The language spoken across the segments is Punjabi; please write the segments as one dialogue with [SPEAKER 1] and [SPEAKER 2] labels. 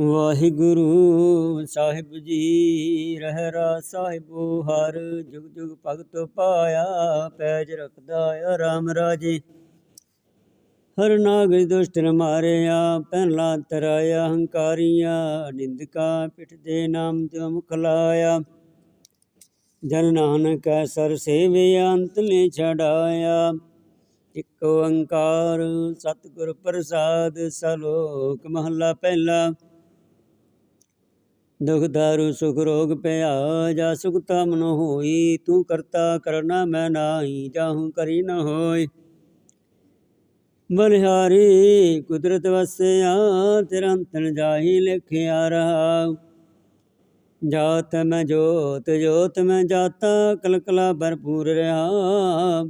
[SPEAKER 1] ਵਾਹਿਗੁਰੂ ਸਾਹਿਬ ਜੀ, ਰਹਿਰਾ ਸਾਹਿਬੋ, ਹਰ ਜੁਗ ਜੁਗ ਭਗਤ ਪਾਇਆ, ਪੈਜ ਰਖਦਾ ਆ ਰਾਮ ਰਾਜੇ। ਹਰ ਨਾਗਰਿ ਦੁਸ਼ਟ ਨ ਮਾਰਿਆ, ਪਹਿਲਾ ਤਰਾਇਆ ਹੰਕਾਰੀਆਂ, ਨਿੰਦਕਾ ਪਿਠ ਦੇ ਨਾਮ ਤੇ ਮੁਖ ਲਾਇਆ। ਜਨ ਨਾਨਕ ਸਰ ਸੇਵਿਆ ਅੰਤ ਲੈ ਛਡਾਇਆ। ਇਕ ਓੰਕਾਰ ਸਤਿਗੁਰ ਪ੍ਰਸਾਦ, ਸਲੋਕ ਮਹੱਲਾ ਪਹਿਲਾ। ਦੁਖ ਦਾਰੂ ਸੁਖ ਰੋਗ ਪਿਆ ਜਾ ਸੁਖ ਤਮ ਹੋਈ, ਤੂੰ ਕਰਤਾ ਕਰਨਾ ਮੈਂ ਨਾਹੀ, ਜਾਹੂ ਕਰੀ ਨ ਹੋਈ। ਬਲਿਹਾਰੀ ਕੁਦਰਤ ਵਸਿਆ ਤੇਰਾ ਅੰਤਨ ਜਾਹੀ ਲਿਖਿਆ ਰਹਾ ਜਾਤ ਮੈਂ ਜੋਤ ਜੋਤ ਮੈਂ ਜਾਤਾ, ਕਲਕਲਾ ਭਰਪੂਰ ਰਹਾ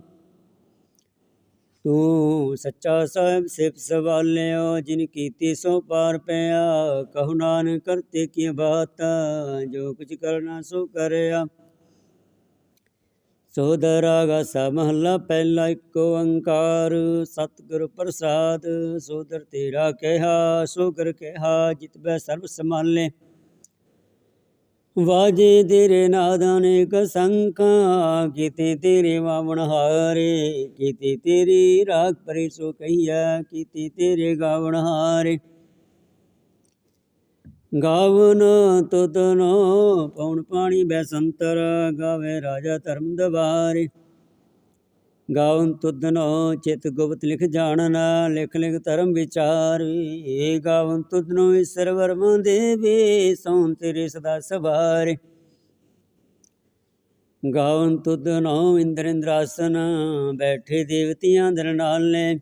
[SPEAKER 1] ਤੂੰ ਸੱਚਾ ਸਾਹਿਬ ਸਿਫ ਸਵਾਲਿਓ, ਜਿਨ ਕੀਤੀ ਸੋ ਪਾਰ ਪਿਆ। ਕਹੂ ਨਾਨਕ ਕਰਤੇ ਕੀ ਬਾਤ, ਜੋ ਕੁਝ ਕਰਨਾ ਸੋ ਕਰਿਆ। ਸੋਦਰਾ ਗਾਸਾ ਮਹੱਲਾ ਪਹਿਲਾ ਇੱਕ ਓੰਕਾਰ ਸਤਿਗੁਰ ਪ੍ਰਸਾਦ ਸੋਦਰ ਤੇਰਾ ਕਿਹਾ, ਸੋ ਕਰ ਕਿਹਾ, ਜਿਤ ਬੈ ਸਰਬ ਸਮਾਲੇ ਵਾਜੇ ਤੇਰੇ ਨਾਦਾਂ ਨੇ ਕਸੰਕਾਂ ਕੀਤੇ ਤੇਰੇ ਵਾਵਣ ਹਾਰੇ, ਕੀਤੇ ਤੇਰੀ ਰਾਗ ਪਰੇ ਸੋ ਕਹੀਆ ਕੀਤੇ ਤੇਰੇ ਗਾਵਣ ਹਾਰੇ। ਗਾਵਨ ਤੁਤਨੋ, ਪਉਣ ਪਾਣੀ ਬੈਸੰਤਰ, ਗਾਵੇ ਰਾਜਾ ਧਰਮ ਦਵਾਰੇ। ਗਾਵਨ ਤੁਧਨੋ ਚਿਤ ਗੁਪਤ ਲਿਖ ਜਾਣਨਾ, ਲਿਖ ਲਿਖ ਧਰਮ ਵਿਚਾਰ। ਏ ਗਾਵਨ ਤੁਧਨੋ ਈਸ਼ਰ ਵਰਮਾ ਦੇਵੇ ਸੌਂ ਤੇਰੇ ਸਦਾ ਸਵਾਰੇ। ਗਾਵਨ ਤੁਧਨੋ ਇੰਦਰ ਇੰਦਰਾਸਨ, ਬੈਠੇ ਦੇਵਤਿਆਂ ਦਰ ਨਾਲੇ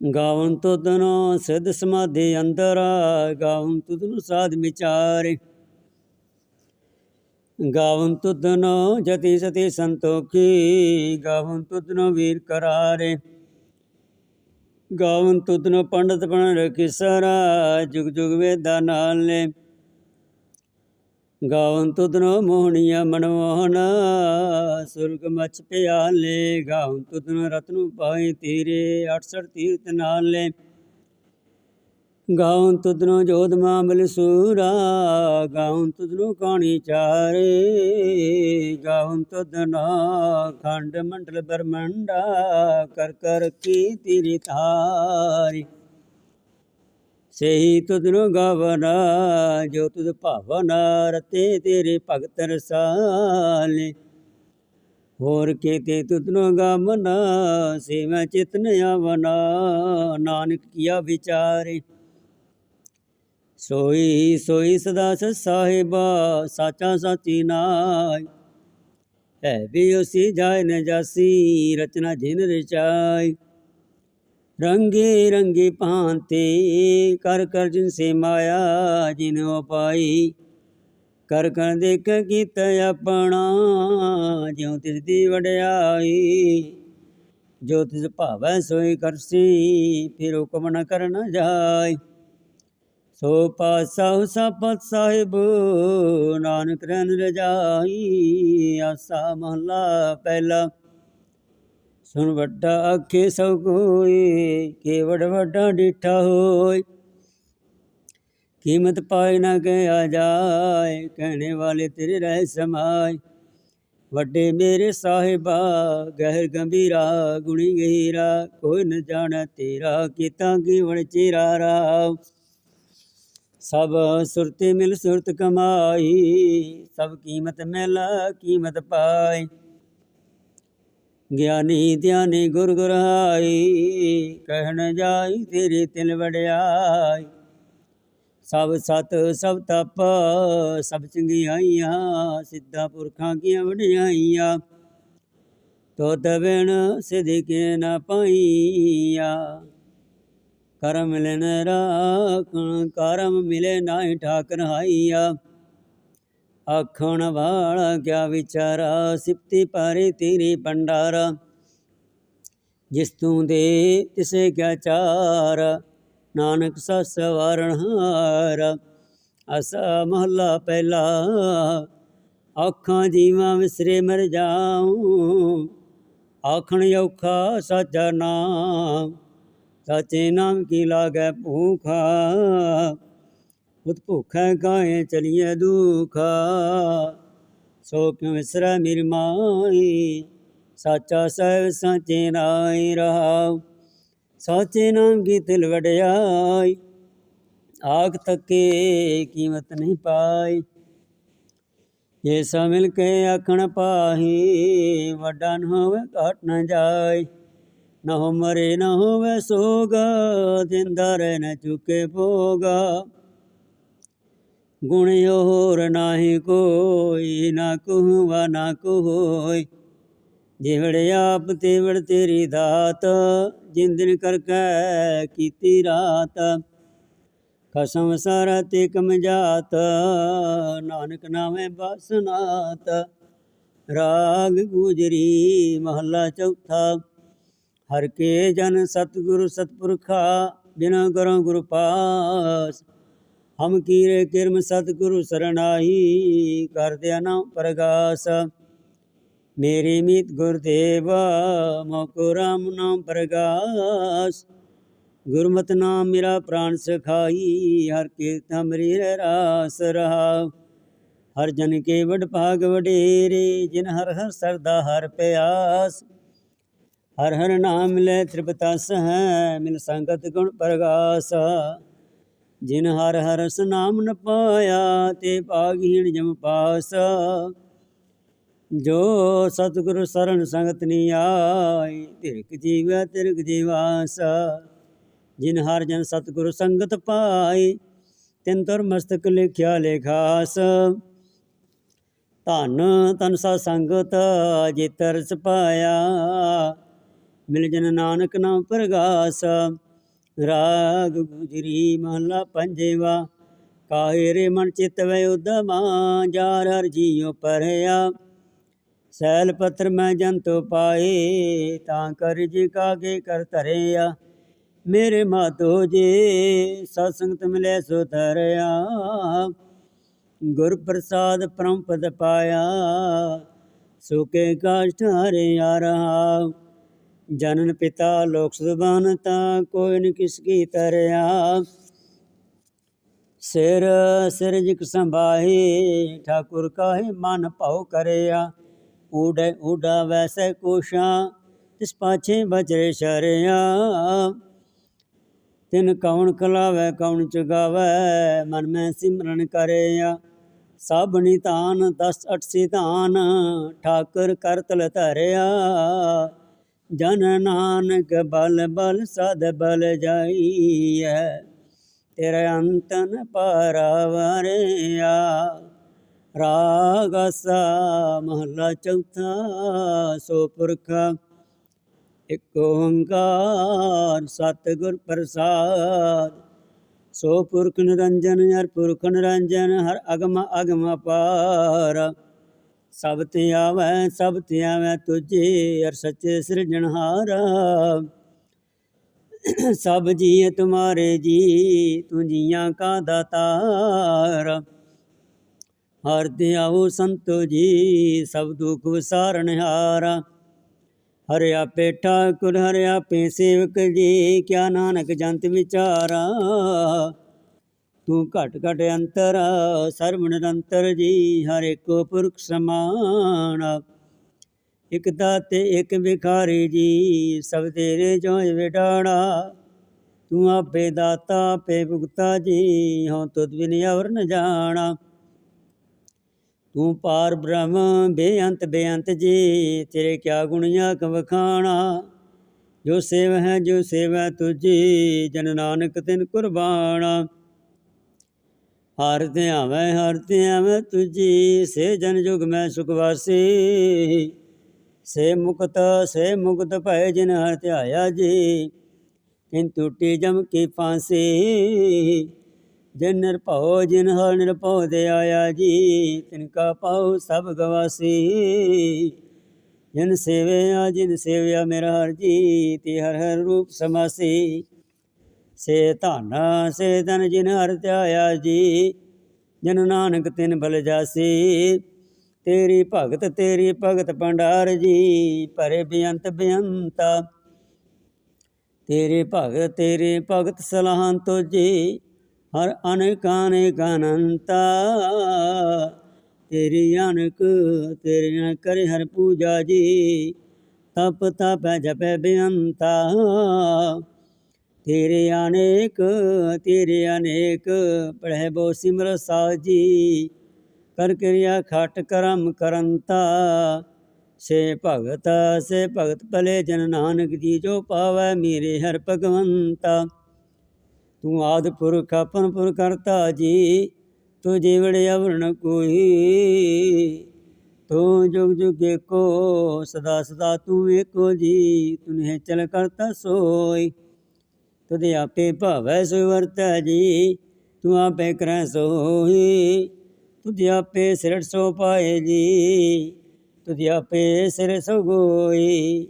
[SPEAKER 1] ਗਾਵਨ ਤੁਧਨੋ ਸਿੱਧ ਸਮਾਧੀ ਅੰਦਰ ਗਾਵਨ ਤੁਧਨੋ ਸਾਧ ਵਿਚਾਰੇ। ਗਾਵਨ ਤੁਧਨੋ ਜਤੀ ਸਤੀ ਸੰਤੋਖੀ ਗਾਵਨ ਤੁਧਨੋ ਵੀਰ ਕਰਾਰੇ। ਗਾਵਨ ਤੁਧਨੋ ਪੰਡਤ ਪਣ ਸਾਰਾ, ਜੁਗ ਜੁਗ ਵੇਦਾ ਨਾਲ। ਨਾਲੇ ਗਾਵਨ ਤੁਧਨੋ ਮੋਹਣੀਆ ਮਨਮੋਹਨ, ਸੁਰਗ ਮਚ ਪਿਆਲੇ। ਗਾਵਨ ਤੁਧਨੋ ਰਤਨੂ ਪਾਈ ਤੀਰੇ 68 ਤੀਰਤ ਨਾਲੇ। ਗਾਉਂ ਤੁਧਨੋ ਜੋਧ ਮਾਮਲ ਸੂਰਾ ਗਾਉਂ ਤੁਧਨੋ ਕਾਣੀ ਚਾਰੇ ਗਾਉਂ ਤੁਧਨਾ ਖੰਡ ਮੰਡਲ ਬਰਮੰਡਾ, ਕਰ ਕਰ ਕੀ ਤੇਰੀ ਤਾਰੀ ਸਹੀ ਤੁਧਨੋ ਗਾਵਨਾ, ਜੋ ਤੁਧ ਭਾਵਨਾ ਰਤੇ ਤੇਰੇ ਭਗਤ ਰਸਾਲੇ। ਹੋਰ ਕੀਤੇ ਤੁਧਨੋ ਗਾਮਨਾ ਸੇਵਾ ਚਿਤਨ ਆਵਨਾ, ਨਾਨਕ ਕੀਆ ਵਿਚਾਰੇ। ਸੋਈ ਸੋਈ ਸਦਾ ਸਚ ਸਾਹਿਬਾ, ਸਾਚਾ ਸਾਚੀ ਨਾਇ ਹੈ ਵੀ ਉਸੀ ਜਾਇ ਨ ਜਾਸੀ, ਰਚਨਾ ਜਿਨ ਰਚਾਈ। ਰੰਗੇ ਰੰਗੇ ਭਾਂਤੇ, ਕਰ ਕਰ ਜਿਨ ਸੇ ਮਾਇਆ ਜਿਨ ਉਪਾਈ ਕਰ ਕਰ ਦੇਖ ਕੀਤ ਆਪਣਾ, ਜਿਉ ਤਿਸ ਦੀ ਵਡਿਆਈ। ਜੋ ਤਿਸ ਭਾਵੈ ਸੋਈ ਕਰਸੀ, ਫਿਰ ਹੁਕਮ ਨ ਕਰਨ ਜਾਏ ਸੋ ਪਾਸਾ ਸਪਤ ਸਾਹਿਬ, ਨਾਨਕ ਰਹਿਣ ਰਜਾਈ, ਆਸਾ ਮਹਲਾ ਪਹਿਲਾ। ਸੁਣ ਵੱਡਾ ਆਖੇ ਸਭ ਕੋਈ, ਕੇਵੜ ਵੱਡਾ ਡਿਠਾ ਹੋਏ। ਕੀਮਤ ਪਾਏ ਨਾ ਕਹਿਆ ਜਾਏ, ਕਹਿਣੇ ਵਾਲੇ ਤੇਰੇ ਰਹਿ ਸਮਾਏ। ਵੱਡੇ ਮੇਰੇ ਸਾਹਿਬਾ, ਗਹਿਰ ਗੰਭੀਰਾ, ਗੁਣੀ ਗਹੀਰਾ, ਕੋਈ ਨ ਜਾਣਾ ਤੇਰਾ, ਕੀਤਾ ਕੀ ਵਣ ਚਿਰਾ ਰਾਵ। ਸਭ ਸੁਰਤੇ ਮਿਲ ਸੁਰਤ ਕਮਾਈ, ਸਭ ਕੀਮਤ ਮਿਲ ਕੀਮਤ ਪਾਈ। ਗਿਆਨੀ ਧਿਆਨੀ ਗੁਰ ਗੁਰਾਈ, ਕਹਿਣ ਜਾਈ ਤੇਰੇ ਤਿਲ ਵੜਿਆਈ ਸਭ ਸਤ, ਸਭ ਤਪ, ਸਭ ਚੰਗਿਆਈਆਂ, ਸਿੱਧਾ ਪੁਰਖਾਂ ਕੀਆਂ ਵਡਿਆਈਆਂ। ਤੋ ਸਿਧ ਕੇ ਨਾ ਪਾਈਆ। ਕਰਮ ਮਿਲਨ ਰਾਖਣ, ਕਰਮ ਮਿਲੇ ਨਾਹੀ ਠਾਕਰ ਹਾਈਆ। ਆਖਣ ਵਾਲਾ ਕਿਆ ਵਿਚਾਰਾ, ਸਿਫਤੀ ਪਾਰੇ ਤੇਰੇ ਭੰਡਾਰਾ। ਜਿਸ ਤੂੰ ਦੇ, ਤਿਸੇ ਕਿਆ ਚਾਰ। ਨਾਨਕ ਸਸ ਵਾਰਣ ਹਾਰ। ਅਸਾ ਮਹੱਲਾ ਪਹਿਲਾ। ਆਖਾਂ ਜੀਵਾਂ ਵਿਸਰੇ ਮਰ ਜਾਉ। ਆਖਣ ਔਖਾ ਸਾਚਾ ਨਾਮ। ਸਾਚੇ ਨਾਮ ਕੀ ਲਾਗੈ ਭੂਖਾ ਉਤ ਭੁਖੈ ਕਾਏ ਚਲੀਏ ਦੁਖਾ ਸੋ ਕਿਉ ਵਿਸਰੈ ਮੇਰੀ ਮਾਈ ਸਾਚਾ ਸਹਿਬ ਸਾਚੇ ਨਾਈ ਰਹਾਉ ਸਾਚੇ ਨਾਮ ਕੀ ਤਿਲ ਵਡਿਆਈ ਆਖ ਤੱਕੇ ਕੀਮਤ ਨਹੀਂ ਪਾਈ ਇਹ ਸਭ ਮਿਲ ਕੇ ਆਖਣ ਪਾਹੀ ਵੱਡਾ ਨ ਹੋਵੇ ਘਟ ਨ ਜਾਏ ਨਾ ਹੋ ਮਰੇ, ਨਾ ਹੋਵੇ ਸੋਗਾ, ਜਿੰਦਾ ਰਹਿ ਨਾ ਚੁਕੇ ਭੋਗਾ। ਗੁਣ ਹੋਰ ਨਾਹੀ ਕੋਈ, ਨਾ ਕਹੁਵਾ ਨਾ ਕੋਇ ਜਿਵੜ ਆਪ, ਤੇਵੜ ਤੇਰੀ ਦਾਤ ਜਿੰਦਨ ਕਰ ਕੈ ਕੀਤੀ ਰਾਤ। ਖਸਮ ਸਾਰਾ ਤੇ ਕਮ ਜਾਤ, ਨਾਨਕ ਨਾਮੇ ਬਸਨਾਤ ਰਾਗ ਗੁਜਰੀ ਮਹੱਲਾ ਚੌਥਾ। ਹਰ ਕੇ ਜਨ ਸਤਿਗੁਰ ਸਤਪੁਰਖਾ, ਬਿਨਾ ਕਰੋ ਗੁਰ ਪਾਸ। ਹਮ ਕੀਰੇ ਕਿਰਮ ਸਤਿਗੁਰੂ ਸਰਣਾਈ ਕਰਦਿਆ ਨਾ ਪ੍ਰਗਾਸ। ਮੇਰੀ ਮੀਤ ਗੁਰਦੇਵ, ਮੋਕੋ ਰਾਮ ਨਾਮ ਪ੍ਰਗਾਸ। ਗੁਰਮਤਿ ਨਾਮ ਮੇਰਾ ਪ੍ਰਾਨ ਸਖਾਈ, ਹਰ ਕੀਰਤਨ ਮਰੀ ਰਹਿ ਰਾਸ ਰਹਾ। ਹਰ ਜਨ ਕੇ ਵਡ ਭਾਗ ਵਡੇਰੇ, ਜਿਨ ਹਰ ਹਰ ਸਰਦਾ ਹਰ ਪਿਆਸ। ਹਰ ਹਰ ਨਾਮ ਲੈ ਤ੍ਰਿਪਤਸ ਹੈ, ਮਿਲ ਸੰਗਤ ਗੁਣ ਪ੍ਰਗਾਸ। ਜਿਨ ਹਰ ਹਰ ਰਸ ਨਾਮ ਨ ਪਾਇਆ, ਤੇ ਭਾਗਹੀਣ ਜਮ ਪਾਸ। ਜੋ ਸਤਿਗੁਰ ਸਰਣ ਸੰਗਤ ਨੀ ਆਈ ਤਿਰਕ ਜੀਵੈ ਤਿਰਕ ਜੀਵਾਸ। ਜਿਨ ਹਰ ਜਨ ਸਤਿਗੁਰ ਸੰਗਤ ਪਾਈ, ਤਿਨ ਤੁਰ ਮਸਤਕ ਲਿਖਿਆ ਲੇਖਾਸ। ਧਨ ਤਨ ਸਾ ਸੰਗਤ ਤਰਸ ਪਾਇਆ ਮਿਲ ਜਨ ਨਾਨਕ ਨਾਮ ਪ੍ਰਗਾਸ। ਰਾਗ ਗੁਜਰੀ ਮਹਲਾ ਪੰਜਵਾ। ਕਾਹੇ ਰੇ ਮਨ ਚਿਤ ਵੈ ਉਦਮਾ ਜਾਰ ਹਰ ਜੀਉ ਪਰਿਆ ਸੈਲ ਪੱਤਰ ਮੈਂ ਜੰਤੋ ਪਾਏ, ਤਾਂ ਕਰ ਜੀ ਕਾਗੇ ਕਰ ਧਰਿਆ। ਮੇਰੇ ਮਾਤੋ ਜੀ ਸਤ ਸੰਗਤ ਮਿਲੇ ਸੋ ਧਰਿਆ। ਗੁਰ ਪ੍ਰਸਾਦ ਪਰਮ ਪਦ ਪਾਇਆ ਸੁਕੇ ਕਾਸ਼ਟ ਹਰਿਆ ਰਹਾ। ਜਨਨ ਪਿਤਾ ਲੋਕ ਸੁਬਾਨ ਤਾ ਕੋਈ ਨ ਕਿਸ ਕੀ ਤਰਿਆ। ਸਿਰ ਸਿਰ ਜਿਕ ਸੰਭਾਹੀ, ਠਾਕੁਰ ਕਾਹੇ ਮਨ ਭਾਉ ਕਰਿਆ। ਊੜੇ ਊਡਾ ਵੈਸੇ ਕੋਸ਼ਾਂ, ਤਿਸ ਪਾਛੇ ਬਚਰੇ ਸ਼ਰਿਆ। ਤਿਨ ਕੌਣ ਕਲਾਵੇ, ਕੌਣ ਚੁਗਾਵੇ, ਮਨ ਮੈਂ ਸਿਮਰਨ ਕਰਿਆ। ਸਾਬਣੀ ਨਿਤਾਨ ਦਸ ਅਠ ਸਿਧਾਨ, ਠਾਕੁਰ ਕਰਤਲ ਧਰਿਆ। ਜਨ ਨਾਨਕ ਬਲ ਬਲ ਸਦ ਬਲ ਜਾਈਐ, ਤੇਰੇ ਅੰਤਨ ਪਰਵਰਿਆ ਰਾਗਸਾ ਮਹਲਾ ਚੌਥਾ, ਸੋ ਪੁਰਖ ਇਕ ਓੰਕਾਰ ਸਤਿਗੁਰ ਪ੍ਰਸਾਦ। ਸੋ ਪੁਰਖ ਨਿਰੰਜਨ, ਹਰ ਪੁਰਖ ਨਿਰੰਜਨ, ਹਰ ਅਗਮ ਅਗਮ ਅਪਾਰ। ਸਭ ਤੇ ਆਵੈ, ਸਭ ਤੇ ਆਵੈ ਤੁਝੇ ਹਰ ਸੱਚੇ ਸਿਰਜਣਹਾਰਾ ਸਭ ਜੀ ਤੁਮਾਰੇ ਜੀ, ਤੂੰ ਜੀਆਂ ਕਾ ਦਾਤਾਰ। ਹਰ ਤੇ ਆਓ ਸੰਤੋ ਜੀ, ਸਭ ਦੁਖ ਵਿਸਾਰਨ ਹਾਰਾ। ਹਰਿ ਆਪੇ ਠਾਕੁਰ, ਹਰਿ ਆਪੇ ਸੇਵਕ ਜੀ, ਕਿਆ ਨਾਨਕ ਜੰਤ ਵਿਚਾਰਾ। ਤੂੰ ਘਟ ਘਟ ਅੰਤਰ ਸਰਵ ਨਿਰੰਤਰ ਜੀ, ਹਰ ਏਕੋ ਪੁਰਖ ਸਮਾਨ। ਇਕ ਦਾਤੇ, ਇਕ ਵਿਖਾਰੀ ਜੀ, ਸਭ ਤੇਰੇ ਜੋਇ ਵਿਡਾਣਾ ਤੂੰ ਆਪੇ ਦਾਤਾ, ਆਪੇ ਭੁਗਤਾ ਜੀ, ਹਉ ਤੁਧ ਬਿਨ ਅਵਰ ਨ ਜਾਣਾ। ਤੂੰ ਪਾਰ ਬ੍ਰਹਮ, ਬੇਅੰਤ ਬੇਅੰਤ ਜੀ, ਤੇਰੇ ਕਿਆ ਗੁਣਿਆ ਕਵਖਾਣਾ ਜੋ ਸੇਵ ਹੈ ਜੋ ਸੇਵਾ ਤੁਝੀ, ਜਨ ਨਾਨਕ ਤਿਨ ਕੁਰਬਾਨਾ ਹਰ ਧਿਆਵੈ ਹਰ ਧਿਆਵੈ ਤੁਜੀ ਸੇ ਜਨ ਜੁਗ ਮੈਂ ਸੁਖ ਵਾਸੀ। ਸੇ ਮੁਕਤ ਸੇ ਮੁਕਤ ਭੈ ਜਿਨ ਹਰ ਧਿਆਇਆ ਜੀ ਤਿਨ ਟੂਟੀ ਜਮ ਕੀ ਫਾਂਸੀ। ਜਿਨ ਨਿਰਭਉ, ਜਿਨ ਹਰ ਨਿਰਭਉ ਦੇ ਆਇਆ ਜੀ, ਤਿਨ ਕਾ ਪਾਉ ਸਭ ਗਵਾਸੀ। ਜਿਨ ਸੇਵਿਆ ਜਿਨ ਸੇਵਿਆ ਮੇਰਾ ਹਰ ਜੀ, ਤੇ ਹਰ ਹਰ ਰੂਪ ਸਮਾਸੀ। ਸੇ ਧਨ ਸੇ ਧਨ ਜਿਨ ਹਰ ਧਿਆਇਆ ਜੀ, ਜਨ ਨਾਨਕ ਤਿਨ ਬਲ ਜਾਸੀ। ਤੇਰੀ ਭਗਤ ਤੇਰੀ ਭਗਤ ਭੰਡਾਰ ਜੀ ਭਰੇ ਬੇਅੰਤ ਬੇਅੰਤਾ ਤੇਰੇ ਭਗਤ ਤੇਰੇ ਭਗਤ ਸਲਾਹਨ ਤੁਝੇ, ਹਰ ਅਨੇਕ ਅਨੇਕ ਅਨੰਤਾ। ਤੇਰੀ ਅਨਕ, ਤੇਰੇ ਅਨਕ ਕਰੇ ਹਰ ਪੂਜਾ ਜੀ, ਤਪ ਤਪ ਜਪੈ ਬੇਅੰਤਾ ਤੇਰੇ ਅਨੇਕ ਤੇਰੇ ਅਨੇਕ ਪੜਹਿ ਬੋ ਸਿਮਰ ਸਾਜੀ ਕਰ ਕਿਰਿਆ ਖਟ ਕਰਮ ਕਰੰਤਾ ਸੇ ਭਗਤ ਸੇ ਭਗਤ ਭਲੇ ਜਨ ਨਾਨਕ ਜੀ, ਜੋ ਪਾਵੈ ਮੇਰੇ ਹਰ ਭਗਵੰਤਾ। ਤੂੰ ਆਦ ਪੁਰਖ ਆਪਨ ਪੁਰ ਕਰਤਾ ਜੀ, ਤੂੰ ਜੀਵੜ ਅਵਰਣ ਕੋਈ। ਤੂੰ ਜੁਗ ਜੁਗ ਏਕੋ, ਸਦਾ ਸਦਾ ਤੂੰ ਏਕੋ ਜੀ ਤੁਨੇ ਚਲ ਕਰਤਾ ਸੋਈ। ਤੁਦੇ ਆਪੇ ਭਾਵੈ ਸੁਵਰਤੈ ਜੀ, ਤੂੰ ਆਪੇ ਕਰੈ ਸੋਈ ਤੁਦੇ ਆਪੇ ਸਿਰੜ ਸੋ ਪਾਏ ਜੀ ਤੁਦੇ ਆਪੇ ਸਿਰ ਸੋ ਗੋਈ।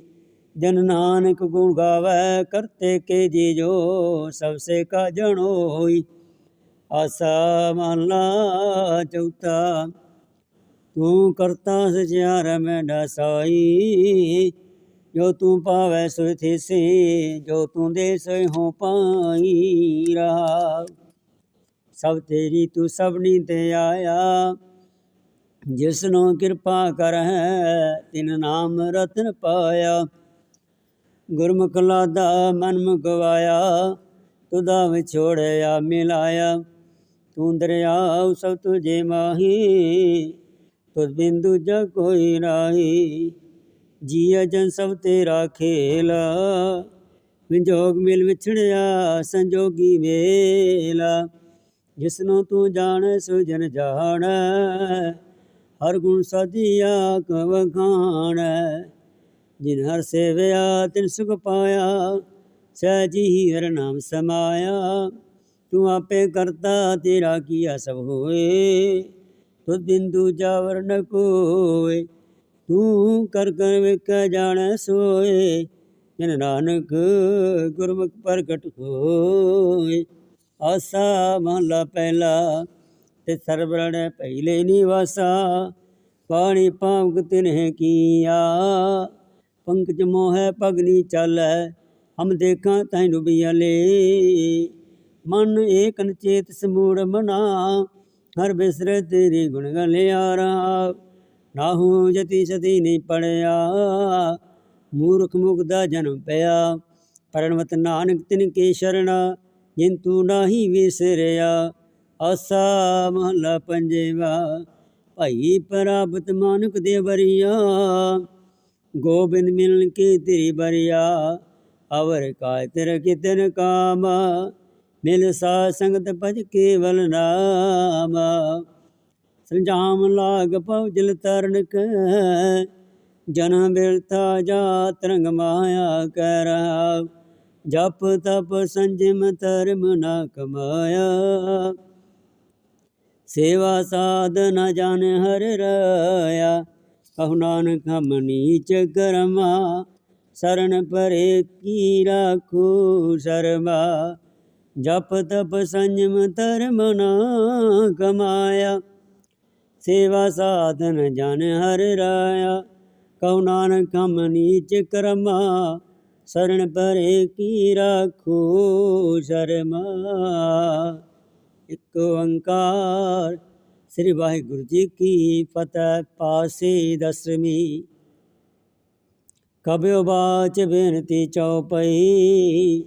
[SPEAKER 1] ਜਨ ਨਾਨਕ ਗੁਣ ਗਾਵੈ, ਕਰਤੇ ਕੇ ਜੀ ਜੋ ਸਭ ਸੇ ਕਾ ਜਣ ਹੋਈ। ਆਸਾ ਮਹਲਾ ਚੌਥਾ, ਤੂੰ ਕਰਤਾ ਸਚਿਆਰ ਮੈਂ ਡਸਾਈ। ਜੋ ਤੂੰ ਪਾਵੈ ਸੋ ਥੀਸੀ, ਜੋ ਤੂੰ ਦੇ ਸੋ ਹੋ ਪਾਈ ਰਹਾ। ਸਭ ਤੇਰੀ ਤੂੰ ਸਭਨੀ ਤੇ ਆਇਆ, ਜਿਸਨੋਂ ਕਿਰਪਾ ਕਰਹਿ, ਤਿਨ ਨਾਮ ਰਤਨ ਪਾਇਆ। ਗੁਰਮੁਖ ਲਾਦਾ ਮਨ ਮੁਗਵਾਇਆ ਤੁਦਾ ਵਿਛੋੜਿਆ ਮਿਲਾਇਆ। ਤੂੰ ਦਰਿਆਉ ਸਭ ਤੁਝੇ ਮਾਹੀ, ਤੁਧ ਬਿੰਦੂ ਜਗ ਕੋਈ ਰਾਹੀ ਜੀਅ ਜਨ ਸਭ ਤੇਰਾ ਖੇਲਾ। ਵਿਜੋਗ ਮਿਲ ਵਿਛੜਿਆ, ਸੰਜੋਗੀ ਵੇਲਾ। ਜਿਸਨੂੰ ਤੂੰ ਜਾਣੈ, ਸੋ ਜਨ ਜਾਣੈ। ਹਰ ਗੁਣ ਸਦੀਆ ਕਵ ਖਾਣੈ ਜਿਨ ਹਰ ਸੇਵਿਆ, ਤਿਨ ਸੁਖ ਪਾਇਆ ਸਹਿਜੀ ਹਰ ਨਾਮ ਸਮਾਇਆ। ਤੂੰ ਆਪੇ ਕਰਤਾ, ਤੇਰਾ ਕੀਆ ਸਭ ਹੋਏ। ਤੁਧ ਬਿੰਦੂ ਜਾਵਰ ਨ ਕੋਏ। ਤੂੰ ਕਰ ਕਰ ਵੇਖ ਜਾਣੈ ਸੋਏ, ਜਨ ਨਾਨਕ ਗੁਰਮੁਖ ਪ੍ਰਗਟ ਹੋਏ। ਆਸਾ ਮਹਲਾ ਪਹਿਲਾ, ਤੇ ਸਰਬਰਣ ਪਹਿਲੇ ਨਿਵਾਸਾ ਪਾਣੀ ਪਾਵਕ ਤਿਨਹਿ ਕੀਆ। ਪੰਕਜ ਮੋਹੈ ਪਗਨੀ ਚਾਲੈ, ਹਮ ਦੇਖਾਂ ਤੈ ਡੁਬਿਆ ਲੇ। ਮਨ ਏਕਨ ਚੇਤ ਸਮੂੜ ਮਨਾ, ਹਰ ਬਿਸਰੇ ਤੇਰੀ ਗੁਣ ਗਲਿਆਰਾ। ਨਾਹੂ ਜਤੀ ਸਤੀ ਨਹੀਂ ਪੜਿਆ, ਮੂਰਖ ਮੁਗਦਾ ਜਨਮ ਪਿਆ। ਪਰਣਵਤ ਨਾਨਕ ਤਿਨ ਕੇ ਸ਼ਰਣਾ ਜਿਨ ਤੂੰ ਨਾਹੀ ਵਿਸਰਿਆ। ਆਸਾ ਮਹਲਾ ਪੰਜੇਵਾ, ਭਾਈ ਪ੍ਰਾਪਤ ਮਾਨਕ ਦੇ ਬਰੀਆ ਗੋਬਿੰਦ ਮਿਲਨ ਕੀ ਤੇਰੀ ਬਰੀਆ, ਅਵਰ ਕਾਇ ਤੇਰ ਕਿਤਨ ਕਾਮ। ਮਿਲ ਸਾ ਸੰਗਤ ਭਜ ਕੇਵਲ ਨਾਮ। ਸੰਜਾਮ ਲਾਗ ਪਉਜਲ ਤਰਨ ਕੈ। ਜਨ ਬਿਰਤਾ ਜਾ ਤਰੰਗ ਮਾਇਆ ਕਰ ਜਪ ਤਪ ਸੰਜਮ ਧਰਮ ਨਾ ਕਮਾਇਆ। ਸੇਵਾ ਸਾਧਨ ਜਨ ਹਰ ਰਾਇਆ। ਕਹੁ ਨਾਨਕ ਹਮ ਨੀਚ ਕਰਮਾ। ਸਰਣ ਪਰੇ ਕੀ ਰਾਖੂ ਸ਼ਰਮਾ। ਜਪ ਤਪ ਸੰਜਮ ਧਰਮ ਨਾ ਕਮਾਇਆ। ਸੇਵਾ ਸਾਧਨ ਜਨ ਹਰ ਰਾਇਆ। ਕਉ ਨਾਨਕ ਹਮ ਕਰਮਾ ਸਰਣ ਪਰੇ ਕੀ ਰਾਖੋ ਸ਼ਰਮਾ। ਇੱਕ ਓੰਕਾਰ, ਸ੍ਰੀ ਵਾਹਿਗੁਰੂ ਜੀ ਕੀ ਫਤਿਹ, ਪਾਸੇ ਦਸਵੀਂ। ਕਬਿਓ ਬਾਚ ਬੇਨਤੀ ਚਉਪਈ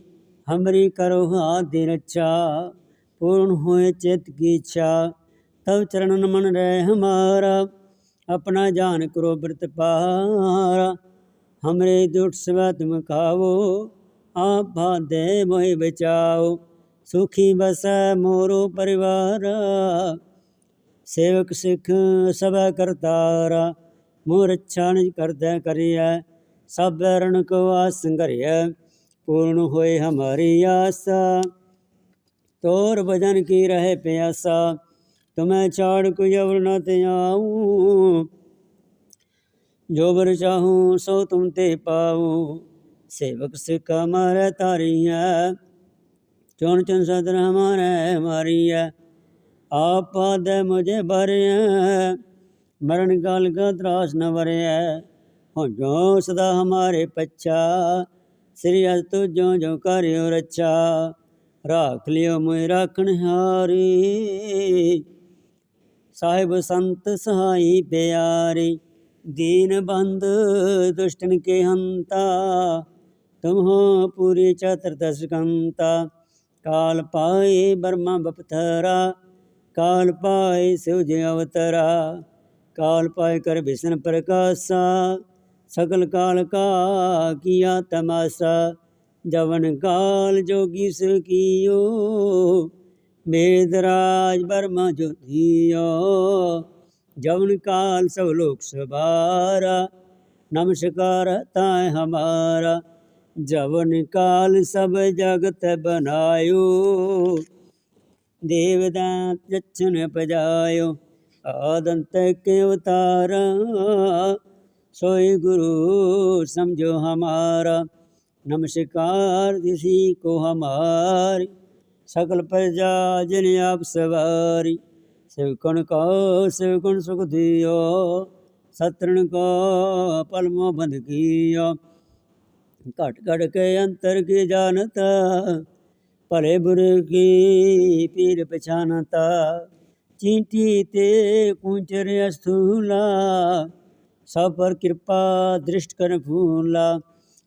[SPEAKER 1] ਹਮਰੀ ਕਰੋ ਹਾਥ ਦਿਨ ਰੱਛਾ, ਪੂਰਨ ਹੋਏ ਚਿਤ ਕੀ ਇੱਛਾ। ਤਬ ਚਰਨ ਮਨ ਰਹਿ ਹਮਾਰਾ, ਆਪਣਾ ਜਾਨ ਕਰੋ ਬ੍ਰਿਤ ਪਾਰਾ। ਹਮਰੇ ਦੁਖ ਸਵਾ ਤੁਮ ਖਾਵੋ, ਆਪਾ ਦੇ ਮੋਹਿ ਬਚਾਓ। ਸੁਖੀ ਬਸੈ ਮੋਰੋ ਪਰਿਵਾਰ, ਸੇਵਕ ਸਿਖ ਸਭਾ ਕਰਤਾਰਾ। ਮੋਰ ਛਾਣ ਕਰਦੈ ਕਰਿਐ, ਸਭ ਰਣ ਕੋ ਆਸ ਸੰਗਰਿਐ ਪੂਰਨ ਹੋਏ ਹਮਾਰੀ ਆਸਾ। ਤੋਰ ਭਜਨ ਕੀ ਰਹੇ ਪਿਆਸਾ ਮੈਂ ਚਾੜ ਕੋ ਅਵਰ ਨਾ ਤੇ ਆਉ ਜੋ ਬਰ ਚਾਹੂੰ, ਸੋ ਤੁਮ ਤੇ ਪਾਉ ਸੇਵਕ ਸਿਕਾ ਮਾਰੇ ਤਾਰੀਐ ਚੋਣ ਚੰਨ ਸਦਰ ਹਮਾਰੇ ਮਾਰੀਐ। ਆਪਾ ਦੇ ਮੁਝੇ ਬਰਿਆ ਮਰਨ ਕਾਲ ਕਾ ਤਰਾਸ ਨ ਵਰਿਆ ਹੋ ਜੋ ਸਦਾ ਹਮਾਰੇ ਪੱਛਾ। ਸ੍ਰੀ ਅਜ ਤੋ ਜੋ ਜੋ ਕਰਿਓ ਰਚਾ ਰਾਖ ਲਿਓ ਮੈਂ ਰਾਖਣ ਹਾਰੀ। ਸਾਹਿਬ ਸੰਤ ਸਹਾਈ ਪਿਆਰੇ, ਦੀਨ ਬੰਦ ਦੁਸ਼ਟਨ ਕੇ ਹੰਤਾ ਤੁਮ ਪੂਰੀ ਚਤੁਰ ਦਸ ਕਾਲ ਪਾਏ ਬਰਮਾ ਬਪਤਰਾ ਕਾਲ ਪਾਏ ਸਿਵਜ ਅਵਤਰਾ, ਕਾਲ ਪਾਏ ਕਰ ਵਿਸ਼ਨ ਪ੍ਰਕਾਸ਼ਾ ਸਕਲ ਕਾਲ ਕਾ ਕੀਆ ਤਮਾਸਾ, ਜਵਨ ਕਾਲ ਜੋਗੀ ਸੁ ਕੀਓ ਮੇਦ ਰਾਜ ਬਰਮਾ ਜੋਤੀਓ ਜਵਨ ਕਾਲ ਸਭ ਲੋਕ ਸਬਾਰਾ ਨਮਸਕਾਰ ਤਾਇ ਹਮਾਰਾ, ਜਵਨ ਕਾਲ ਸਭ ਜਗਤ ਬਨਾਇਓ, ਦੇਵਦਾਤ ਜਚਨ ਪਜਾਇਓ, ਆਦੰਤ ਕੇ ਉਤਾਰਾ ਸੋਈ ਗੁਰੂ ਸਮਝੋ ਹਮਾਰਾ, ਨਮਸਕਾਰ ਦਿਸੀ ਕੋ ਹਮਾਰੀ। ਸਕਲ ਪ੍ਰਜਾ ਜਿਨ ਆਪ ਸਵਾਰੀ ਸਿਵਕਣ ਕੋ ਸਿਵਕਣ ਸੁਖ ਦਿਓ ਸਤਰਣ ਕੋ ਪਲਮੋ ਬੰਦ ਕੀਓ ਘਟ ਘਟ ਕੇ ਅੰਤਰ ਕੀ ਜਾਣਤਾ, ਭਲੇ ਬੁਰੇ ਕੀ ਪੀਰ ਪਛਾਨਤਾ ਚੀਂਟੀ ਤੇ ਕੁੰਚਰ ਅਸਥੂਲਾ, ਸਭ ਪਰ ਕਿਰਪਾ ਦ੍ਰਿਸ਼ਟ ਕਰ ਫੂਲਾ।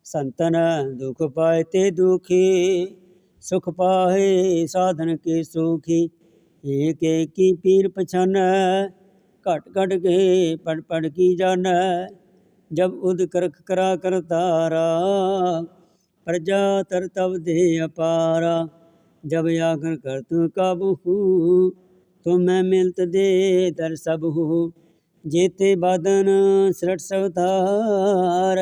[SPEAKER 1] ਸੰਤਨ ਦੁਖ ਪਾਏ ਤੇ ਦੁਖੀ ਸੁਖ ਪਾਏ ਸਾਧਨ ਕੇ ਸੁਖੀ। ਏਕ ਏਕ ਪੀਰ ਪਛਾਨ, ਘਟ ਘਟ ਕੇ ਪੜ ਪੜ ਕੀ ਜਾਣ। ਜਬ ਉਦ ਕਰਖ ਕਰਾ ਕਰ ਤਾਰਾ ਪ੍ਰਜਾ ਤਰ ਤਬ ਦੇ ਅਪਾਰਾ। ਜਬ ਆਗਨ ਕਰ ਤੂ ਕਾਬੂ ਤੁਮ ਮੈਂ ਮਿਲਤ ਦੇ ਦਰ ਸਭ ਹੂ। ਜੇਤੇ ਬਾਦਨ ਸ੍ਰਟ ਸਵਤਾਰ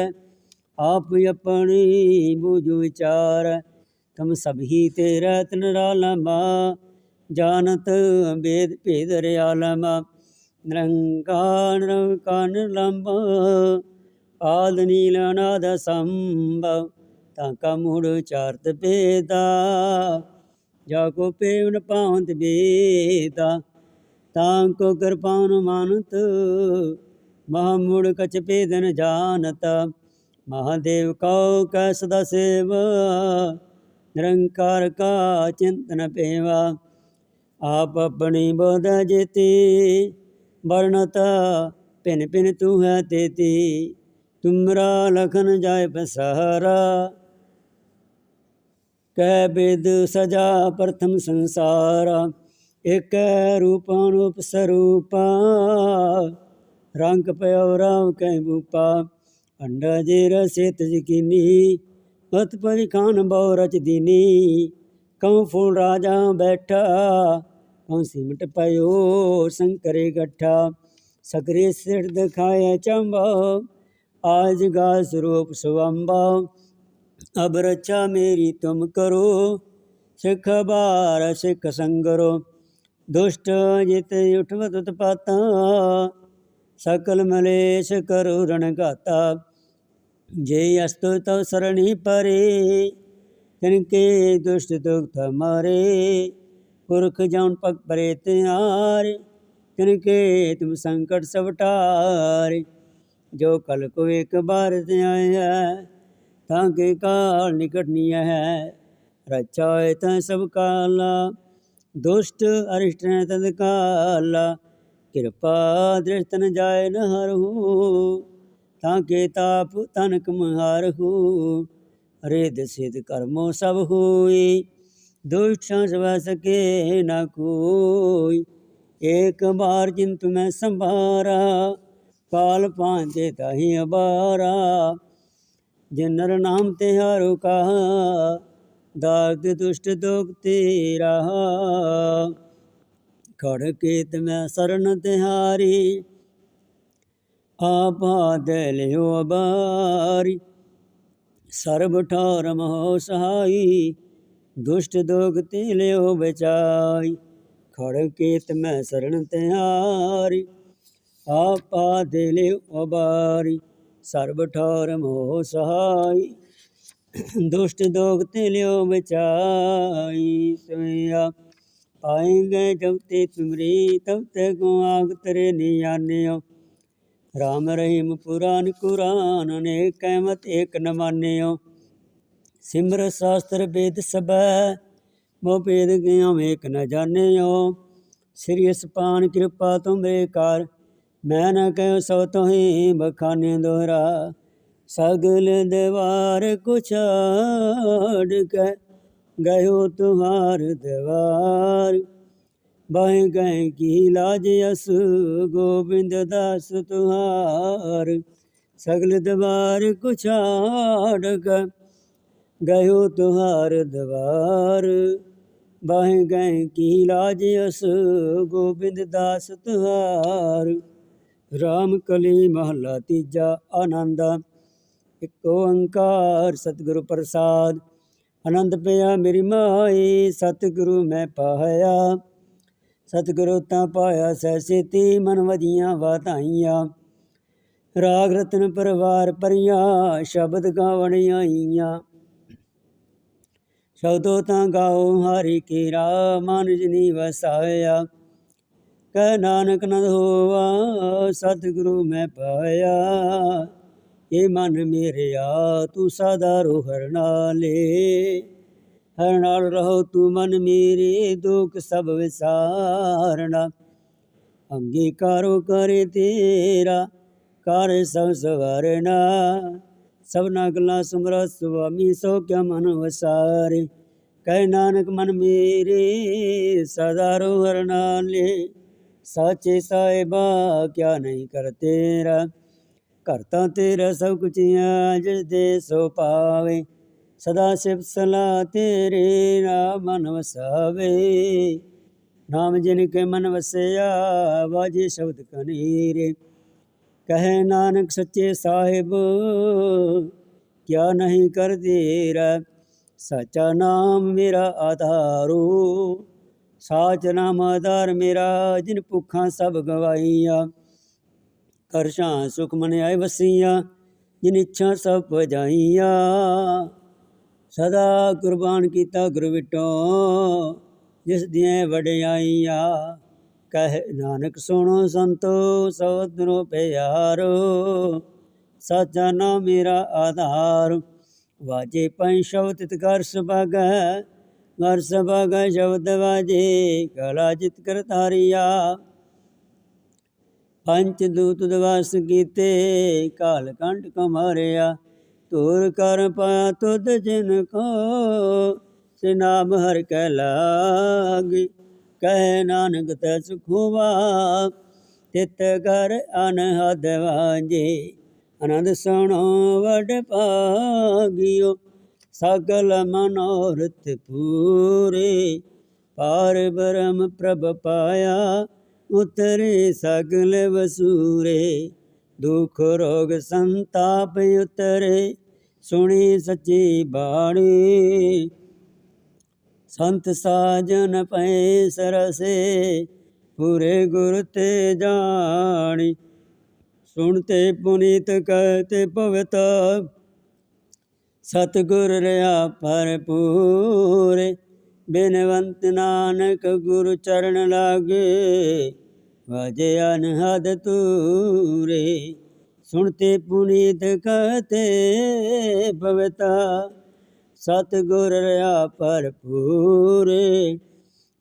[SPEAKER 1] ਆਪ ਆਪਣੀ ਬੂਝ ਵਿਚਾਰ। ਤਮ ਸਭੀ ਤੇ ਰਤ ਨਿਰਾਲਮਾ ਜਾਣਤ ਬੇਦ ਭੇਦ ਰਿਆਲਮ ਨਿਰੰਕਾਰ ਨਿਰੰਕਾਰ ਲੰਬ, ਆਦ ਨੀਲ ਅਨਾਦ ਸੰਭਵ ਤਾਂ ਕਾ ਮੂੜ ਚਾਰਤ ਭੇਦਾ। ਜਾ ਕੋ ਪੇਵਨ ਪਾਵੰਤ ਬੇਦਾ, ਤਾਂ ਕੋ ਕਿਰਪਾਨ ਮਾਨਤ ਮਹਾਮੂੜ ਕਛ ਭੇਦਨ ਜਾਣਤ ਮਹਾਦੇਵ ਕਉ ਕੈ ਸਦਾ ਸੇਵਾ ਨਿਰੰਕਾਰ ਕਾ ਚਿੰਤਨ ਪੇਵਾ, ਆਪ ਆਪਣੀ ਬੋਧ ਜੇਤੀ। ਵਰਣਤ ਪਿਨ ਪਿਨ ਤੂੰ ਹੈ ਤੇਤੀ ਤੁਮਰਾ ਲਖਨ ਜਾਏ ਬਸਹਰਾ ਕਹਿ ਬੇਦ ਸਜਾ ਪ੍ਰਥਮ ਸੰਸਾਰਾ, ਇਕ ਰੂਪਾਨੂਪ ਸਰੂਪਾ। ਰੰਗ ਪਿਓ ਰਾਮ ਕੈ ਬੂਪਾ, ਅੰਡਾ ਜੇ ਰਸਿਤ ਜਕੀਨੀ। ਅਤ ਪਰਿ ਖਾਨ ਬਹੁ ਰਚ ਦੀਨੀ, ਕਉ ਫੂਲ ਰਾਜਾ ਬੈਠਾ, ਕਉ ਸਿਮਟ ਪਇਓ ਸੰਕਰੇ ਗੱਠਾ, ਸਕਰੇ ਸਿਰ ਦਿਖਾਇਆ ਚੰਬਾ, ਆਜ ਗਾ ਸਰੂਪ ਸੁਵੰਬਾ, ਅਬ ਰਚਾ ਮੇਰੀ ਤੁਮ ਕਰੋ, ਸਿੱਖ ਬਾਰ ਸਿੱਖ ਸੰਗਰੋ, ਦੁਸ਼ਟ ਜਿਤ ਉਠਵਤ ਉਤਪਾਤਾ ਸਕਲ ਮਲੇਸ਼ ਕਰੋ ਰਣ ਗਾਤਾ ਜੇ ਅਸਤੁ ਤਉ ਸਰਣੀ ਪਰੇ ਤਿਨ ਕੇ ਦੁਸ਼ਟ ਦੁਖ ਮਾਰੇ। ਪੁਰਖ ਜਾਉਨ ਪਗ ਪਰੇ ਤਿਆਰੇ ਤਿਨ ਕੇ ਸੰਕਟ ਸਭ ਜੋ ਕਲ ਕੋ ਇੱਕ ਬਾਰ ਤੇ ਆਇਆ ਤਾਂ ਕੇ ਕਾਲ ਨਿਕਟ ਨੀ ਹੈ। ਰਚਾਏ ਤਾਂ ਸਭ ਕਾਲਾ, ਦੁਸ਼ਟ ਅਰਿਸ਼ਟ ਨੇ ਤਦ ਕਾਲਾ। ਕਿਰਪਾ ਦ੍ਰਿਸ਼ਟ ਜਾਏ ਨ ਹਰਹੂ ਤਾਂ ਕੇ ਤਾਪ ਤਨਕ ਮਹਾਰਹੂ ਰਿਦ ਸਿਧ ਕਰਮੋ ਸਭ ਹੋਈ, ਦੁਸ਼ਟ ਸੰਸਵ ਸਕੇ ਨਾ ਕੋਈ। ਏਕ ਬਾਰ ਜਿੰਤੁ ਮੈਂ ਸੰਭਾਰਾ ਕਾਲ ਪਾਂਚੇ ਤਾਹੀ ਅਬਾਰਾ। ਜਿਨ ਨਾਮ ਤੇ ਹਾਰੋ ਕਹਾ ਦਾਗ ਦੁਸ਼ਟ ਦੋਗ ਤੇਰਾ। ਖੜ ਕੇ ਕੇਤ ਮੈਂ ਸਰਨ ਤਿਹਾਰੀ ਆਪਾ ਦੇ ਲਿਓ ਅਬਾਰੀ ਸਰਬ ਠਾਰ ਮੋ ਸਹਾਈ, ਦੁਸ਼ਟ ਦੋਗ ਤੇ ਲਿਓ ਬਚਾਈ। ਖੜ ਕੇਤ ਮੈਂ ਸਰਨ ਤਿਹਾਰੀ ਆਪਾ ਦੇ ਲਿਓ ਅਬਾਰੀ ਸਰਬ ਠਾਰ ਮੋ ਸਹਾਈ, ਦੁਸ਼ਟ ਦੋਗ ਤੇ ਲਿਓ ਬਚਾਈ। ਸੋਇਆ ਪਾਏਂਗੇ ਜਬ ਤੇ ਤੁਮਰੀ, ਤਬ ਤੇ ਕੋ ਆਗ ਤਰੇ ਨੀ ਆਨਿਓ ਰਾਮ ਰਹੀਮ ਪੁਰਾਨ ਕੁਰਾਨ ਨੇ ਕਹਿਮਤ ਏਕ ਨ ਮਾਨਿਓ। ਸਿਮਰ ਸ਼ਾਸਤਰ ਵੇਦ ਸਭੈ ਮੋ ਭੇਦ ਗਿਓ ਏਕ ਨ ਜਾਣਿਓ। ਸ੍ਰੀ ਅਸਪਾਨ ਕਿਰਪਾ ਤੁਮਰੇ ਕਰ ਮੈਂ ਨ ਕਹਿ ਸੋ ਤੋਹੀ ਬਖਾਨੇ ਦੋਹਰਾ। ਸਗਲ ਦੇਵਾਰ ਕੁਛਾੜ ਕੇ ਗਇਓ ਤੁਹਾਰ ਦੇਵਾਰ। ਬਾਹੇ ਗਏ ਕੀ ਲਾਜ ਅਸ, ਗੋਬਿੰਦ ਦਾਸ ਤੁਹਾਰ। ਸਗਲ ਦਵਾਰ ਕੁਛਾੜ ਕੇ, ਗਇਓ ਤੁਹਾਰ ਦਵਾਰ। ਬਾਹੇ ਗਏ ਕੀ ਲਾਜ ਅਸ, ਗੋਬਿੰਦ ਦਾਸ ਤੁਹਾਰ। ਰਾਮ ਕਲੀ ਮਹਲਾ ਤੀਜਾ ਆਨੰਦ, ਇੱਕ ਓੰਕਾਰ ਸਤਿਗੁਰੂ ਪ੍ਰਸਾਦ। ਆਨੰਦ ਪਿਆ ਮੇਰੀ ਮਾਈ, ਸਤਿਗੁਰੂ ਮੈਂ ਪਾਇਆ। ਸਤਿਗੁਰੂ ਤਾਂ ਪਾਇਆ ਸੈਸੇਤੀ ਮਨ ਵਧੀਆਂ ਵਧਾਈਆਂ ਰਾਗ ਰਤਨ ਪਰਵਾਰ ਪਰੀਆਂ, ਸ਼ਬਦ ਗਾਵਣ ਆਈਆਂ। ਸ਼ਬਦੋ ਤਾਂ ਗਾਓ ਹਰੀ ਕੀਰਾ, ਮਨ ਜਿਨੀ ਵਸਾਇਆ। ਕਹਿ ਨਾਨਕ ਨਦ ਹੋਵਾ ਸਤਿਗੁਰੂ ਮੈਂ ਪਾਇਆ। ਇਹ ਮਨ ਮੇਰਿਆ, ਤੂੰ ਸਦਾ ਰੋ ਹਰ ਨਾਲੇ ਹਰ ਨਾਲ ਰਹੋ ਤੂੰ ਮਨ ਮੇਰੇ, ਦੁਖ ਸਭ ਵਿਸਾਰਣਾ ਅੰਗੀਕਾਰੋ ਕਰੇ ਤੇਰਾ, ਕਰ ਸਭ ਸਵਰਨਾ। ਸਭਨਾ ਗੱਲਾਂ ਸੁਮਰ ਸੁਆਮੀ, ਸੋ ਕਿਆ ਮਨ ਵਸਾਰੇ। ਕਹਿ ਨਾਨਕ ਮਨ ਮੇਰੇ, ਸਦਾ ਰੋ ਹਰ ਸਾਚੇ ਸਾਹਿਬਾ, ਕਿਆ ਨਹੀਂ ਕਰ ਤੇਰਾ। ਕਰਤਾ ਤੇਰਾ ਸਭ ਕੁਛ ਜਿਸ ਦੇ ਸੋ ਪਾਵੇ। ਸਦਾ ਸਿਫ ਸਲਾ ਤੇਰੇ ਨਾਮ ਮਨ ਵਸਾਵੇ। ਨਾਮ ਜਿਨ ਕੇ ਮਨ ਵਸਿਆ, ਵਾਜੇ ਸ਼ਬਦ ਕਨੀਰੇ। ਕਹੇ ਨਾਨਕ ਸੱਚੇ ਸਾਹਿਬ, ਕਿਆ ਨਹੀਂ ਕਰ ਤੇਰਾ ਸਚਾ ਨਾਮ ਮੇਰਾ ਆਧਾਰੂ। ਸਾਚ ਨਾਮ ਆਧਾਰ ਮੇਰਾ, ਜਿਨ ਭੁੱਖਾਂ ਸਭ ਗਵਾਈਆਂ। ਕਰਸ਼ਾਂ ਸੁਖ ਮਨ ਆਏ ਵਸੀਆਂ, ਜਿਨ ਇੱਛਾ ਸਭ ਭਜਾਈਆਂ। ਸਦਾ ਕੁਰਬਾਨ ਕੀਤਾ ਗੁਰ ਵਿਟੋ, ਜਿਸ ਦੀਆਂ ਵਡਿਆਈਆਂ ਕਹਿ ਨਾਨਕ ਸੁਣੋ ਸੰਤੋ ਸੋਦਰੋ ਪਿਆਰੋ, ਸਾਚਾ ਨਾਮ ਮੇਰਾ ਆਧਾਰ। ਵਾਜੇ ਪੰਜ ਸ਼ਬਦ ਤਿਤ ਕਰ ਸੁਭਾਗੈ, ਘਰ ਸਭਾਗ ਸ਼ਬਦ ਵਾਜੇ, ਕਲਾ ਜਿਤ ਕਰਤਾਰੀਆ ਪੰਚ ਦੂਤ ਦਵਾਸ ਕੀਤੇ, ਕਾਲ ਕੰਠ ਕਮਾਰਿਆ। ਤੂਰ ਕਰ ਪਾਇਆ ਤੁਧ ਜਿਨ ਕੋ, ਸੇ ਨਾਮ ਹਰ ਕੈ ਲਾਗੀ। ਕਹਿ ਨਾਨਕ ਤੈ ਸੁਖਵਾ ਤਿਤ ਘਰ ਅਨਹਦ ਵਾਜੇ ਆਨੰਦ ਸੁਣੋ ਵਡ ਭਾਗਿਓ, ਸਗਲ ਮਨੋਰਥ ਪੂਰੇ। ਪਾਰ ਬ੍ਰਹਮ ਪ੍ਰਭ ਪਾਇਆ, ਉਤਰੇ ਸਗਲ ਵਸੂਰੇ। ਦੁਖ ਰੋਗ ਸੰਤਾਪ ਉਤਰੇ, ਸੁਣੀ ਸੱਚੀ ਬਾਣੀ। ਸੰਤ ਸਾਜਨ ਪੈ ਸਰਸੇ, ਪੂਰੇ ਗੁਰ ਤੇ ਜਾਣੀ। ਸੁਣਤੇ ਪੁਨੀਤ ਕਹਤੇ ਭਵਤ ਸਤਿਗੁਰ ਰਿਆ ਭਰਪੂਰੇ। ਬਿਨਵੰਤ ਨਾਨਕ ਗੁਰ ਚਰਨ ਲਾਗੇ ਵਾਜੇ ਅਨਹਦ ਤੂਰੇ ਸੁਣਤੇ ਪੁਨੀਤ ਕਹਤੇ ਭਵਤਾ ਸਤਿਗੁਰ ਰਿਆ ਭਰਪੂਰੇ,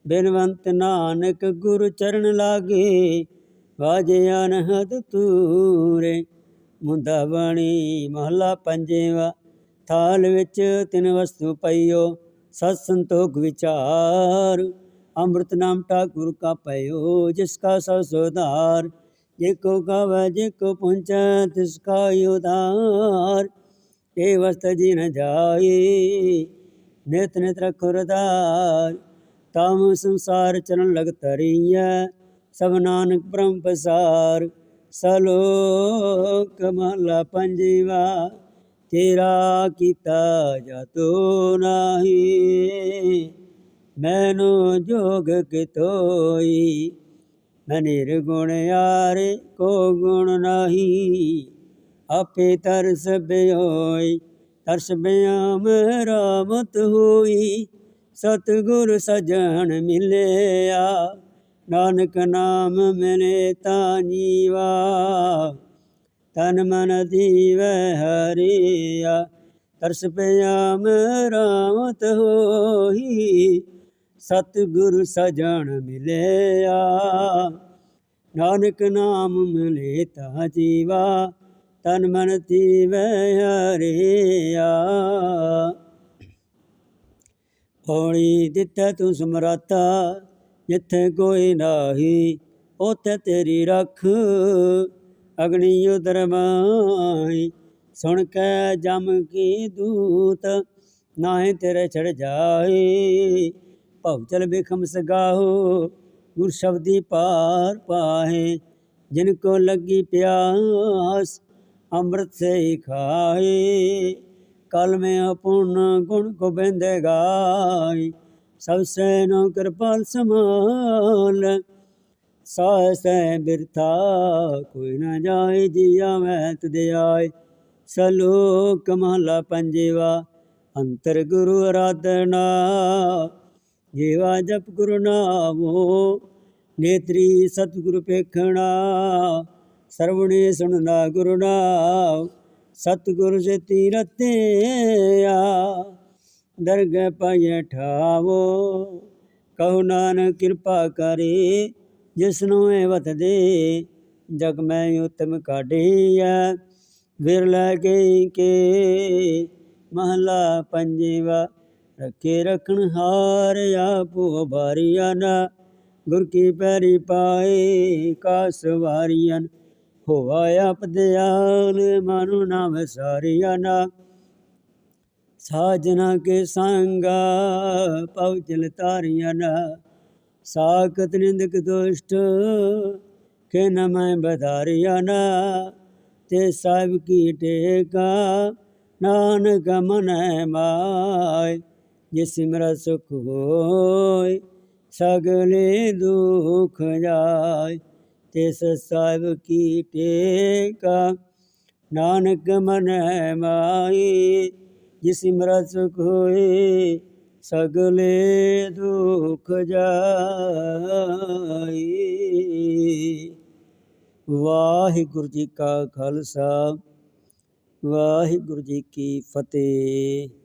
[SPEAKER 1] ਬਿਨਵੰਤ ਨਾਨਕ ਗੁਰ ਚਰਨ ਲਾਗੇ। ਵਾਜੇ ਅਨਹਦ ਤੂਰੇ ਮੁੰਦਾ ਬਣੀ ਮਹਲਾ ਪੰਜੇਵਾ। ਥਾਲ ਵਿੱਚ ਤਿੰਨ ਵਸਤੂ ਪਈਓ, ਸਤ ਸੰਤੋਖ ਵਿਚਾਰ। ਅੰਮ੍ਰਿਤ ਨਾਮ ਠਾਕੁਰ ਕਾ ਪਇਓ ਜਿਸ ਕਾ ਸਭ ਸੁਧਾਰ ਜੇ ਕੋ ਗਾਵੇ ਜੇ ਕੋ ਪਹੁੰਚੈ ਤਿਸ ਕਾ ਉਧਾਰ ਇਹ ਵਸਤ ਜੀ ਨ ਜਾਏ, ਨਿਤ ਨਿਤ ਰਖੁ ਰਦਾਰ। ਤਮ ਸੰਸਾਰ ਚਰਨ ਲਗ ਤਰੀਐ ਸਭ ਨਾਨਕ ਬ੍ਰਹਮ ਪਸਾਰ। ਸਲੋਕ ਮਹਲਾ ਪੰਜਵਾ, ਤੇਰਾ ਕੀਤਾ ਜਾਤੋ ਨਾਹੀ। ਮੈਨੂੰ ਜੋਗ ਕਿਤੋਈ। ਮੈਂ ਨਿਰਗੁਣ ਯਾਰੇ ਕੋ ਗੁਣ ਨਾਹੀ। ਆਪੇ ਤਰਸ ਬਿਓਈ, ਤਰਸ ਬਿਆਮ ਰਾਮਤ ਹੋਈ। ਸਤਿਗੁਰ ਸਜਣ ਮਿਲਿਆ, ਨਾਨਕ ਨਾਮ ਮਿਲੇ ਤਾਂ ਜੀਵਾ। ਤਨ ਮਨ ਦੀਵੈ ਹਰੀਆ, ਤਰਸ ਪਿਆਮ ਰਾਮਤ ਹੋਈ। ਸਤਿਗੁਰ ਸਜਣ ਮਿਲਿਆ। ਨਾਨਕ ਨਾਮ ਮਿਲੇ ਤਾ ਜੀਵਾ, ਤਨ ਮਨ ਤੀਵੈ ਹਰਿਆ। ਹੋਣੀ ਦਿੱਤਾ ਤੂੰ ਸਮਰਾਤਾ, ਜਿੱਥੇ ਕੋਈ ਨਾਹੀ, ਉਥੇ ਤੇਰੀ ਰੱਖ। ਅਗਨੀ ਉਦਰਮਾਈ ਸੁਣ ਕੇ ਜਮ ਕੀ ਦੂਤ, ਨਾਹੀਂ ਤੇਰੇ ਛੜ ਜਾਏ ਭਵ ਚਲ ਬਿਖਮ ਸਗਾਹੋ, ਗੁਰ ਸ਼ਬਦੀ ਪਾਰ ਪਾਹੇ। ਜਿਨ ਕੋ ਲੱਗੀ ਪਿਆਸ, ਅੰਮ੍ਰਿਤ ਸੇ ਖਾਏ ਕਲ ਮੈਂ ਅਪੂਰਨ ਗੁਣ ਗੋਬਿੰਦ ਗਾਈ ਸਭ ਸੈ ਨੋ ਕਿਰਪਾਲ ਸਮਾਲ ਸਾਸੈ ਬਿਰਥਾ ਕੋਈ ਨਾ ਜਾਏ, ਜੀਆ ਮੈਂ ਤੁਦੇ ਆਏ ਸਲੋਕ ਮਹਲਾ ਪੰਜਵਾ, ਅੰਤਰ ਗੁਰੂ ਅਰਾਧਨਾ। ਜੀਵਾ ਜਪ ਗੁਰੂ ਨਾਮੋ, ਨੇਤਰੀ ਸਤਿਗੁਰੂ ਪੇਖਣਾ ਸਰਵਣੇ ਸੁਣਨਾ ਗੁਰੂ ਨਾਮ, ਸਤਿਗੁਰ ਸੇ ਤੀਰਤੇ ਆ ਦਰਗਹਿ ਪਾਏ ਠਾਵੋ, ਕਹੋ ਨਾਨਕ ਕਿਰਪਾ ਕਰੇ ਜਿਸਨੂੰ ਇਹ ਵਤ ਦੇ ਜਗ ਮੈਂ ਉਤਮ ਕਾਢੀਐ। ਵਿਰਲਾ ਕੇ ਕੇ, ਮਹਲਾ ਪੰਜਵਾ ਰੱਖੇ ਰਖਣ ਹਾਰ ਆਪੋ ਬਾਰੀਆਂ ਨਾ। ਗੁਰ ਕੀ ਪੈਰੀ ਪਾਏ ਕਾਸ ਵਾਰੀਆਂ ਹੋਵਾ ਆਪ ਦਿਆਲ ਮਨੁ ਨਾਮ ਸਾਰੀਆਂ ਨਾ। ਸਾਜਨਾ ਕੇ ਸੰਗਾ ਪਉ ਚਲ ਤਾਰੀਆਂ ਨਾ। ਸਾਖਤ ਨਿੰਦਕ ਦੁਸ਼ਟ ਕੇ ਨ ਮੈਂ ਬਧਾਰੀਆਂ ਨਾ। ਤੇ ਸਾਹਿਬ ਕੀ ਟੇਕਾ, ਨਾਨਕ ਮਨੈ ਮਾਇ। ਜੇ ਸਿਮਰ ਸੁਖ ਹੋਇ, ਸਗਲੇ ਦੁਖ ਜਾਇ। ਤਿਸ ਸਾਹਿਬ ਕੀ ਟੇਕਾ, ਨਾਨਕ ਮਨ ਮਾਈ, ਜਿਸ ਸਿਮਰ ਸੁਖ ਹੋਏ ਸਗਲੇ ਦੁਖ ਜਾਈ ਵਾਹਿਗੁਰੂ ਜੀ ਕਾ ਖਾਲਸਾ, ਵਾਹਿਗੁਰੂ ਜੀ ਕੀ ਫਤਿਹ।